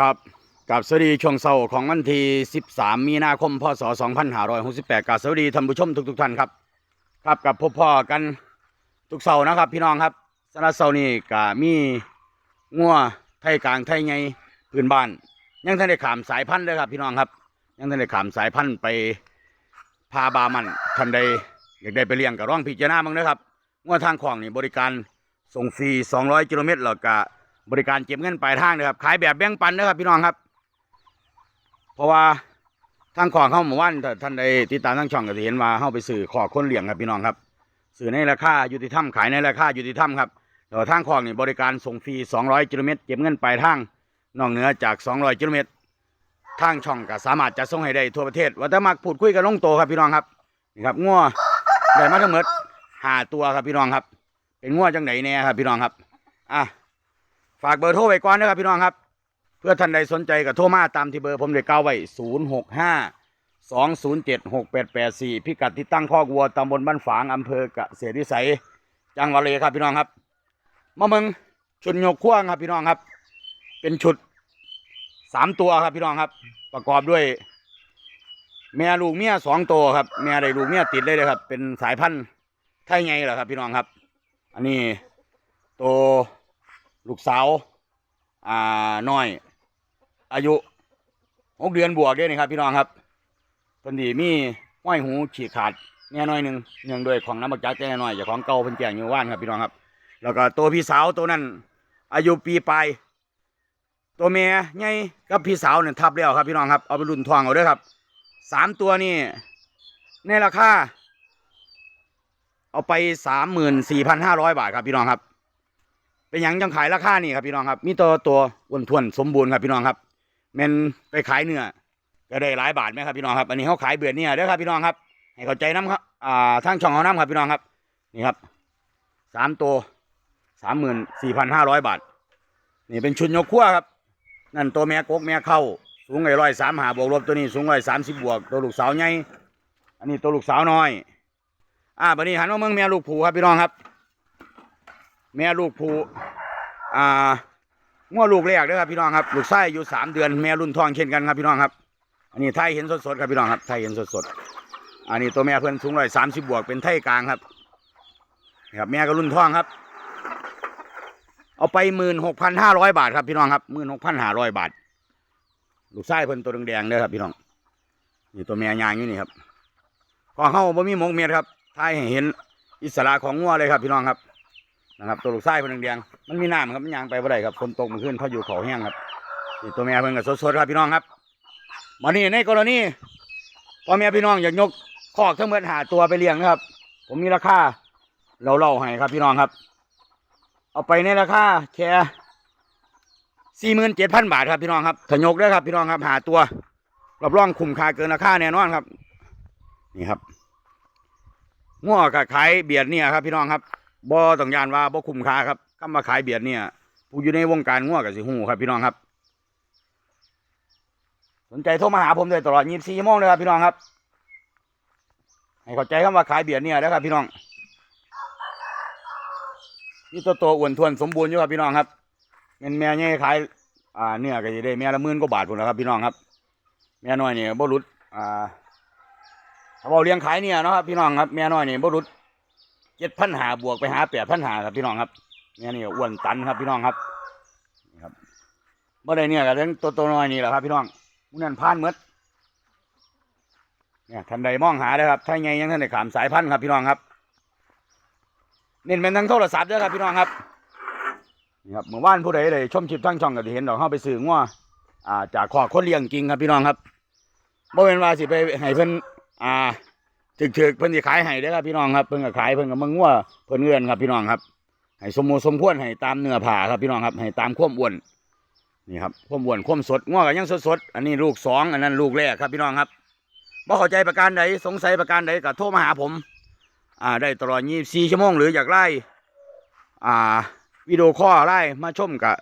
ครับกับสวัสดีช่วงเสาร์ของวันที่ 13 มีนาคม พศ 2568กับสวัสดีท่านผู้ชมทุกๆท่านครับ ครับกับพบพ่อกันทุกเสาร์นะครับ พี่น้องครับสำหรับเสาร์นี้ก็มีงัวไทยกลางไทยไงพื้นบ้าน ยังท่านได้ขามสายพันธุ์เลยครับ พี่น้องครับ ยังท่านได้ขามสายพันธุ์ไปพาบามันท่านใดอยากได้ไปเลี้ยงกับร่องพิจารณาบ้างนะครับงัวทางของนี่บริการส่งฟรี 200 กิโลเมตรแล้วก็ บริการเก็บเงินปลายทางนะครับ ขายแบบแบ่งปันนะครับพี่น้องครับ เพราะว่าทางของเข้าหมู่บ้านท่านใดติดตามทางช่องก็จะเห็นว่าเข้าไปสื่อขอคนเลี้ยงครับพี่น้องครับ สื่อในราคายุติธรรมขายในราคายุติธรรมครับแต่ทางของนี่บริการส่งฟรี 200กิโลเมตรเก็บเงินปลายทางนอกเหนือจาก 200กิโลเมตรทางช่องก็สามารถจะส่งให้ได้ทั่วประเทศว่าแต่มักพูดคุยกันลงโตครับพี่น้องครับนี่ครับงัวได้มาทั้งหมดหาตัวครับพี่น้องครับ เป็นงัวจังไหนแน่ครับพี่น้องครับอะ ฝากเบอร์โทรไว้ก่อนนะครับพี่น้องครับ เพื่อท่านใดสนใจก็โทรมาตามที่เบอร์ผมได้กล่าวไว้0 6 5 2 0 7 6 8 8 4พิกัดที่ตั้งข้อวัวตำบลบ้านฝางอำเภอกเกษตริสัยจังหวัดเลยครับพี่น้องครับมาเมืองชุดยกขั้วครับพี่น้องครับ เป็นชุดสามตัวครับพี่น้องครับ ประกอบด้วย แม่ลูกเมียสองตัวครับ แม่ได้ลูกเมียติดเลยเลยครับ เป็นสายพันธุ์ไทยไงเหรอครับ พี่น้องครับ อันนี้ตัว ลูกสาวอ่าน้อย อายุหกเดือนบวกเด้นี่ครับ พี่น้องครับเพิ่นดีมีห้อยหูฉีกขาดแน่น้อยหนึ่งเนื่องด้วยของน้ำบักจักแน่น้อยจากของเก่าเพิ่นแจงอยู่ว่านครับพี่น้องครับ แล้วก็ตัวพี่สาวตัวนั้นอายุปีปลายตัวเมียใหญ่กับพี่สาวเนี่ยทับแล้วครับพี่น้องครับเอาไปรุ่นทองเอาด้วยครับสามตัวนี่ในราคาเอาไปสามหมื่นสี่พันห้าร้อยบาทครับพี่น้องครับ เป็นหยังจังขายราคานี่ครับพี่น้องครับ มีตัวตัวอ้วนท้วนสมบูรณ์ครับพี่น้องครับแมันไปขายเนื้อก็ได้หลายบาทไหมครับพี่น้องครับ อันนี้เขาขายเบื่อเนี่ยเด้อครับพี่น้องครับ ให้เข้าใจน้ำครับอ่าทางช่องเขาน้ำครับพี่น้องครับนี่ครับสามตัวสามหมื่นสี่พันห้าร้อยบาท นี่เป็นชุดยกขั้วครับ นั่นตัวแม่กกแม่เข้าสูงไอ้ร้อยสามหาบวกลบตัวนี้สูงร้อยสามสิบบวกตัวลูกสาวใหญ่อันนี้ตัวลูกสาวน้อย อ่าบัดนี้หันมาเมืองแม่ลูกผูครับพี่น้องครับ แม่ลูกผูอ่าง้อลูกแรกเด้อครับพี่น้องครับ ลูกไส้อยู่สามเดือน แม่รุ่นทองเช่นกันครับพี่น้องครับ อันนี้ไทยเห็นสดๆครับพี่น้องครับไทยเห็นสดๆอันนี้ตัวแม่เพื่อนสูงร้อยสามสิบบวกเป็นไทยกลางครับครับแม่ก็รุ่นทองครับ เอาไปหมื่นหกพันห้าร้อยบาทครับพี่น้องครับหมื่นหกพันห้าร้อยบาท ลูกไส้เพิ่นตัวแดงๆเด้อครับพี่น้องนี่ตัวแม่ยางอยู่นี่ครับขอเข้าบ่มีหมกเมียครับไทยเห็นอิสระของงัวเลยครับพี่น้องครับ นะครับตัวลูกไส้เพิ่นแดงๆมันมีน้ำครับมันยางไปบ่ได้ครับฝนตกมันขึ้นพาอยุเขาแห้งครับนี่ตัวแม่เพิ่นก็สดๆครับพี่น้องครับมานี่ในกรณีพ่อแม่พี่น้องอยากยกคอกทั้งหมดหาตัวไปเลี้ยงนะครับ ผมมีราคาเราเล่าให้ครับพี่น้องครับ เอาไปในราคาแค่สี่หมื่นเจ็ดพันบาทครับพี่น้องครับถยกได้ครับพี่น้องครับหาตัวรับรองคุ้มค่าเกินราคาแน่นอนครับ นี่ครับง้อกับขายเบียดเนี่ยครับพี่น้องครับ บ่ต้องยานว่าบ่คุ้มค่าครับคำมาขายเบียดเนี่ย ผู้อยู่ในวงการง้อกับสิหูครับพี่น้องครับ สนใจโทรมาหาผมได้ตลอด 24 ชั่วโมงเลยครับพี่น้องครับ ให้เข้าใจคำว่าขายเบียดเนี่ยนะครับ พี่น้องนี่ตัวโตอ้วนทวนสมบูรณ์อยู่ครับพี่น้องครับเงินแม่เนี่ยขายอ่าเนื้อก็จะได้แม่ละหมื่นกว่าบาทพุ่นแล้วครับพี่น้องครับ แม่น้อยเนี่ยบ่หลุดอ่าถ้าเราเลี้ยงขายเนี่ยนะครับพี่น้องครับแม่น้อยเนี่ยบ่รุด เจ็ดพันหาบวกไปหาแปดพันหาครับพี่น้องครับแม่นี่อ้วนตันครับพี่น้องครับนี่ครับบ่ได้เนี่ยกับเลี้ยงตัวตัวน้อยนี่แหละครับ พี่น้องมุนันพานหมดเนี่ยท่านใดมองหาได้ครับถ้าไงยังท่านได้ขามสายพันธุ์ครับ พี่น้องครับ เน้นเป็นทั้งโทรศัพท์ด้อครับพี่น้องครับนี่ครับเมื่อวานผู้ใดได้ชมคลิปทั้งช่องก็จะเห็นดอกเข้าไปซื้องัวอ่าจากขอคนเลี้ยงจริงครับพี่น้องครับบ่เป็นว่าสิไปให้เพิ่นอ่า ถึกถึกๆเพิ่นสิขายให้เด้อครับพี่น้องครับเพิ่นก็ขายเพิ่นก็มางัวเพิ่นเงื่อนครับพี่น้องครับให้สมมูสมควรให้ตามเนื้อผ้าครับพี่น้องครับให้ตามความอ้วนนี่ครับความอ้วนความสดงัวก็ยังสดสดๆอันนี้ลูกสองอันนั้นลูกแรกครับพี่น้องครับบ่เข้าใจประการใดสงสัยประการใดก็โทรมาหาผม อ่าได้ตลอด24ชั่วโมงหรืออยากไล่อ่าวิดีโอคอลไล่มาชมก็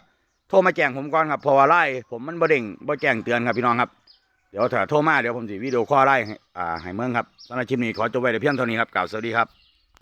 โทรมาแจ้งผมก่อนครับเพราะว่าไล่ผมมันบ่เด้งบ่แจ้งเตือนครับพี่น้องครับ เดี๋ยวถ้าโทรมาเดี๋ยวผมสิวิดีโอคอลไล่อ่าให้เมืองครับสำหรับคลิปนี้ขอจบไว้แต่เพียงเท่านี้ครับกล่าวสวัสดีครับ